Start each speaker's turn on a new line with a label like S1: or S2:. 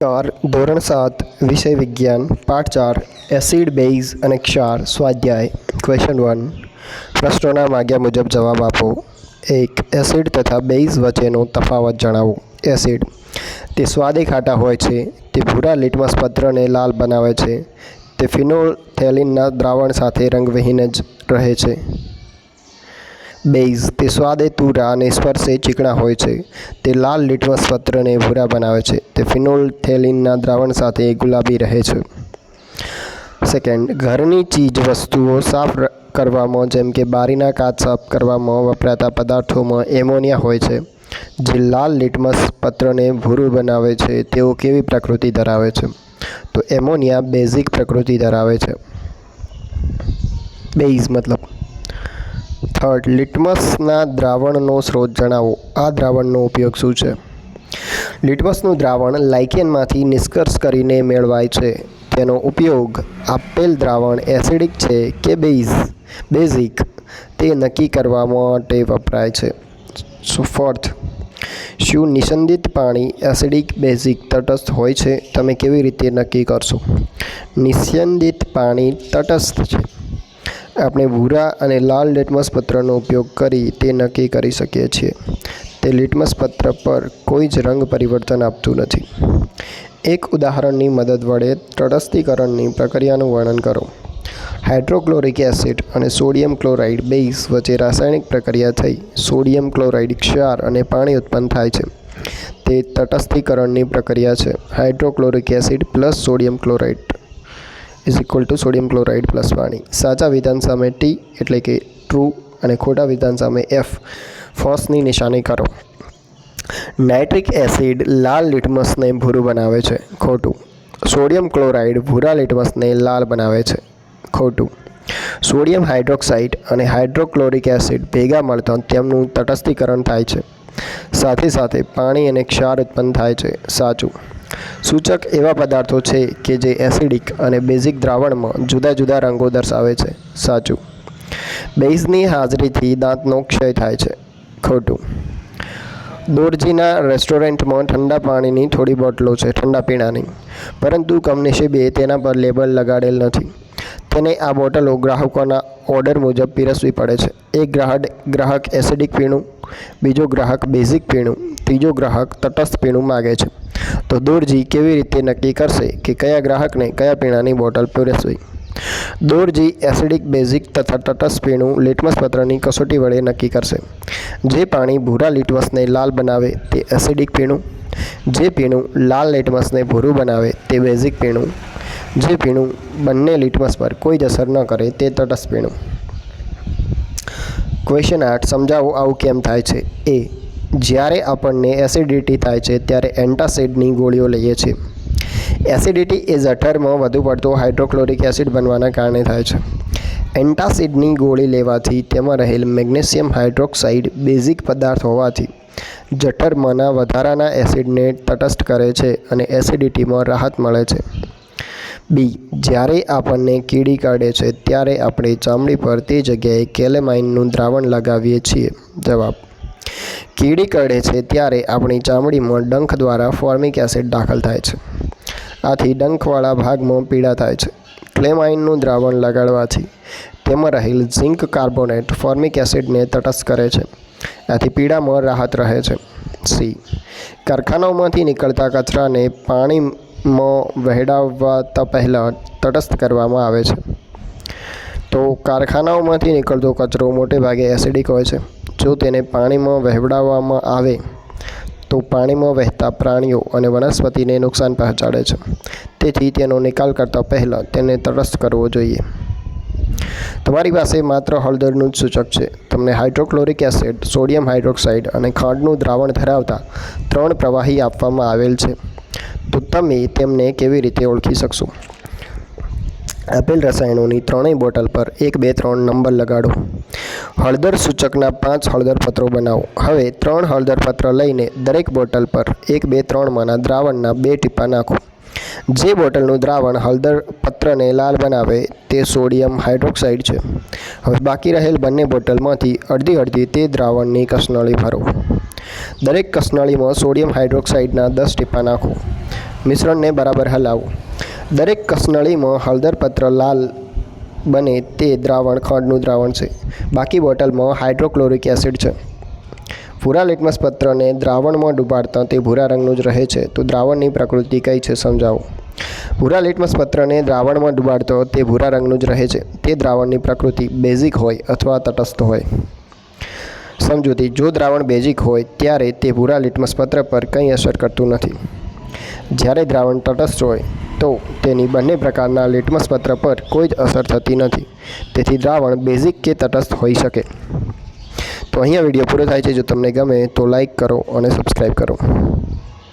S1: ચાર, ધોરણ સાત, વિષય વિજ્ઞાન, પાઠ ચાર એસિડ બેઝ અને ક્ષાર, સ્વાધ્યાય ક્વેશ્ચન વન પ્રશ્નોના માગ્યા મુજબ જવાબ આપો. એક એસિડ તથા બેઝ વચ્ચેનો તફાવત જણાવો. એસિડ તે સ્વાદે ખાટા હોય છે, તે ભૂરા લિટમસ પત્રને લાલ બનાવે છે, તે ફિનોથેલિનના દ્રાવણ સાથે રંગવિહીન જ રહે છે. બેઝ, તે સ્વાદે તુરા અને સ્પર્શે ચીકણા હોય છે. તે લાલ લિટમસ પત્રને ભૂરા બનાવે છે. તે ફિનોલથેલિનના દ્રાવણ સાથે ગુલાબી રહે છે. સેકન્ડ ઘરની ચીજ વસ્તુઓ સાફ કરવામાં જેમ કે બારીના કાચ સાફ કરવામાં વપરાતા પદાર્થોમાં એમોનિયા હોય છે. જે લાલ લિટમસ પત્રને ભૂરું બનાવે છે, તેઓ કેવી પ્રકૃતિ ધરાવે છે? તો એમોનિયા બેઝિક પ્રકૃતિ ધરાવે છે. બેઝ મતલબ થર્ડ લિટમસના દ્રાવણનો સ્ત્રોત જણાવો. આ દ્રાવણનો ઉપયોગ શું છે? લિટમસનું દ્રાવણ લાઇકેનમાંથી નિષ્કર્ષ કરીને મેળવાય છે. તેનો ઉપયોગ આપેલ દ્રાવણ એસિડિક છે કે બેઝ બેઝિક તે નક્કી કરવા માટે વપરાય છે. સો ફોર્થ શું નિસંદિત પાણી એસિડિક બેઝિક તટસ્થ હોય છે? તમે કેવી રીતે નક્કી કરશો? નિસ્યંદિત પાણી તટસ્થ છે. આપણે ભૂરા અને લાલ લિટમસ પત્રનો ઉપયોગ કરી તે નક્કી કરી શકીએ છીએ. તે લિટમસ પત્ર પર કોઈ જ રંગ પરિવર્તન આપતું નથી. એક ઉદાહરણની મદદ વડે તટસ્થીકરણની પ્રક્રિયાનું વર્ણન કરો. હાઇડ્રોક્લોરિક એસિડ અને સોડિયમ ક્લોરાઇડ બેઝ વચ્ચે રાસાયણિક પ્રક્રિયા થઈ સોડિયમ ક્લોરાઇડ ક્ષાર અને પાણી ઉત્પન્ન થાય છે. તે તટસ્થીકરણની પ્રક્રિયા છે. Hydrochloric acid plus sodium chloride. Is equal to sodium chloride plus પાણી સાચા વિધાન સામે ટી એટલે કે ટ્રુ અને ખોટા વિધાન સામે એફ ફોસની નિશાની કરો. નાઇટ્રિક એસિડ લાલ લિટમસને ભૂરું બનાવે છે. ખોટું. સોડિયમ ક્લોરાઇડ ભૂરા લિટમસને લાલ બનાવે છે. ખોટું. સોડિયમ હાઇડ્રોક્સાઇડ અને હાઇડ્રોક્લોરિક એસિડ ભેગા મળતા તેમનું તટસ્થીકરણ થાય છે. સાથે સાથે પાણી અને ક્ષાર ઉત્પન્ન થાય છે. સાચું. સૂચક એવા પદાર્થો છે કે જે એસિડિક અને બેઝિક દ્રાવણમાં જુદા જુદા રંગો દર્શાવે છે. સાચું. બેઝની હાજરીથી દાંતનો ક્ષય થાય છે. ખોટું. દોરજીના રેસ્ટોરન્ટમાં ઠંડા પાણીની થોડી બોટલો છે, ઠંડા પીણાની. પરંતુ કમનસીબે તેના પર લેબલ લગાડેલ નથી. તેને આ બોટલો ગ્રાહકોના ઓર્ડર મુજબ પીરસવી પડે છે. એક ગ્રાહક ગ્રાહક એસિડિક પીણું, બીજો ગ્રાહક બેઝિક પીણું, ત્રીજો ગ્રાહક તટસ્થ પીણું માગે છે. તો દોરજી કેવી રીતે નક્કી કરશે કે કયા ગ્રાહકને કયા પીણાની બોટલ પીરસવી? દોરજી એસિડિક, બેઝિક તથા તટસ્થ પીણું લિટમસ પત્રની કસોટી વડે નક્કી કરશે. જે પાણી ભૂરા લિટમસને લાલ બનાવે તે એસિડિક પીણું, જે પીણું લાલ લેટમસને ભૂરું બનાવે તે બેઝિક પીણું જે પીણું બંને લિટમસ પર કોઈ જ અસર ન કરે તે તટસ્થ પીણું. ક્વેશ્ચન આઠ, સમજાવો આવું કેમ થાય છે? એ, જ્યારે આપણને એસિડિટી થાય છે, ત્યારે એન્ટાસિડની ગોળીઓ લઈએ છીએ. એસિડિટી એ જઠરમાં વધુ પડતો હાઇડ્રોક્લોરિક એસિડ બનવાના કારણે થાય છે. એન્ટાસિડની ગોળી લેવાથી તેમાં રહેલ મેગ્નેશિયમ હાઇડ્રોક્સાઇડ બેઝિક પદાર્થ હોવાથી જઠરમાંના વધારાના એસિડને તટસ્થ કરે છે અને એસિડિટીમાં રાહત મળે છે. બી, જ્યારે આપણને કીડી કાઢે છે, ત્યારે આપણે ચામડી પર તે જગ્યાએ કેલેમાઇનનું દ્રાવણ લગાવીએ છીએ. જવાબ. કીડી કરડે છે ત્યારે આપણી ચામડીમાં ડંખ દ્વારા ફોર્મિક એસિડ દાખલ થાય છે. આથી ડંખવાળા ભાગમાં પીડા થાય છે. ક્લેમાઇનનું દ્રાવણ લગાડવાથી તેમાં રહેલ ઝિંક કાર્બોનેટ ફોર્મિક એસિડને તટસ્થ કરે છે. આથી પીડામાં રાહત રહે છે. સી. કારખાનાઓમાંથી નીકળતા કચરાને પાણીમાં વહેડાવતા પહેલાં તટસ્થ કરવામાં આવે છે. તો કારખાનાઓમાંથી નીકળતો કચરો મોટે ભાગે એસિડિક હોય છે. જો તેને પાણીમાં વહેવડાવવામાં આવે, તો પાણીમાં વહેતા પ્રાણીઓ અને વનસ્પતિને નુકસાન પહોંચાડે છે. તેથી તેનો નિકાલ કરતાં પહેલાં તેને તટસ્થ કરવો જોઈએ. તમારી પાસે માત્ર હળદરનું જ સૂચક છે. તમને હાઇડ્રોક્લોરિક એસિડ, સોડિયમ હાઇડ્રોક્સાઇડ અને ખાંડનું દ્રાવણ ધરાવતા ત્રણ પ્રવાહી આપવામાં આવેલ છે. તો તમે તેમને કેવી રીતે ઓળખી શકશો? આપેલ રસાયણોની ત્રણેય બોટલ પર એક, બે, ત્રણ નંબર લગાડો. હળદર સૂચકના પાંચ હળદર પત્રો બનાવો. હવે ત્રણ હળદર પત્ર લઈને દરેક બોટલ પર એક, બે ત્રણમાંના દ્રાવણના બે ટીપા નાખો. જે બોટલનું દ્રાવણ હળદર પત્રને લાલ બનાવે તે સોડિયમ હાઇડ્રોક્સાઇડ છે. હવે બાકી રહેલ બંને બોટલમાંથી અડધી અડધી તે દ્રાવણની કસનળી ભરો. દરેક કસનળીમાં સોડિયમ હાઇડ્રોક્સાઇડના દસ ટીપા નાખો. મિશ્રણને બરાબર હલાવો. દરેક કસનળીમાં હળદર પત્ર લાલ બને તે દ્રાવણ ખાંડનું દ્રાવણ છે. બાકી બોટલમાં હાઇડ્રોક્લોરિક એસિડ છે. ભૂરા લિટમસ પત્રને દ્રાવણમાં ડૂબાડતા તે ભૂરા રંગનું જ રહે છે. તો દ્રાવણની પ્રકૃતિ કઈ છે સમજાવો. ભૂરા લિટમસ પત્રને દ્રાવણમાં ડૂબાડતો તે ભૂરા રંગનું જ રહે છે. તે દ્રાવણની પ્રકૃતિ બેઝિક હોય અથવા તટસ્થ હોય. સમજૂતી, જો દ્રાવણ બેઝિક હોય, ત્યારે તે ભૂરા લિટમસ પત્ર પર કંઈ અસર કરતું નથી. જ્યારે દ્રાવણ તટસ્થ હોય, તો તેની બંને પ્રકારના લિટમસ પત્ર પર કોઈ જ અસર થતી નથી. તેથી દ્રાવણ બેઝિક કે તટસ્થ હોઈ શકે. તો અહીંયા વીડિયો પૂરો થાય છે. જો તમને ગમે તો લાઈક કરો અને સબસ્ક્રાઈબ કરો.